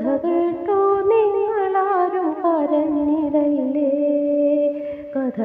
കഥ കേട്ടു നിങ്ങളാരും കരഞ്ഞിടയില്ലേ കഥ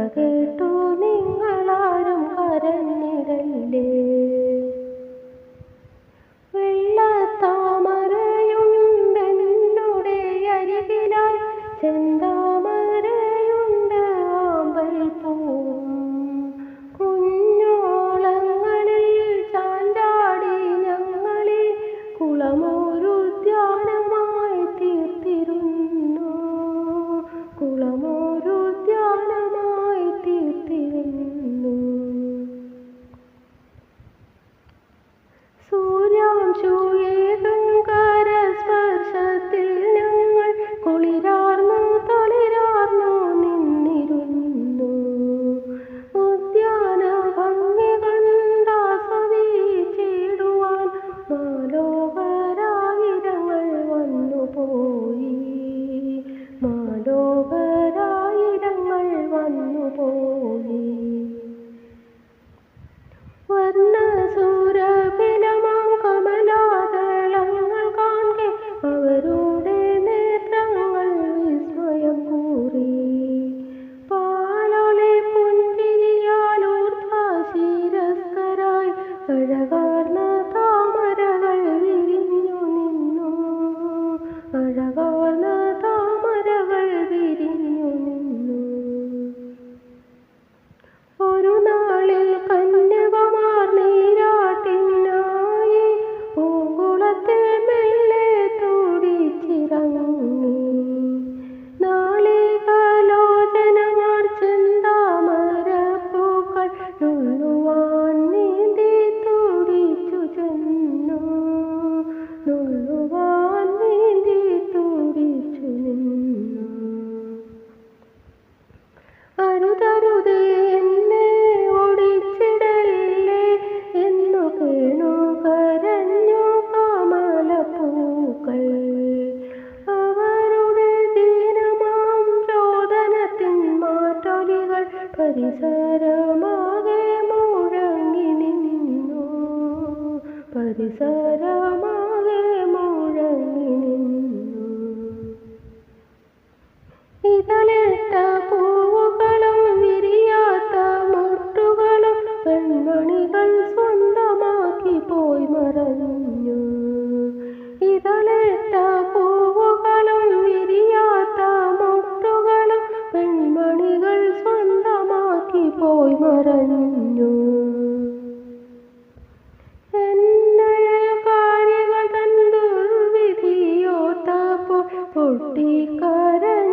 പരിസരമാകെ മുഴങ്ങി നിന്നു. പരിസരമാകെ മുഴങ്ങി നിന്നു. ഇതളിട്ട പൂവുകളും വിരിയാത്ത മുട്ടുകളും പെൺമണികൾ സ്വന്തമാക്കി പോയി മറന്നു. करन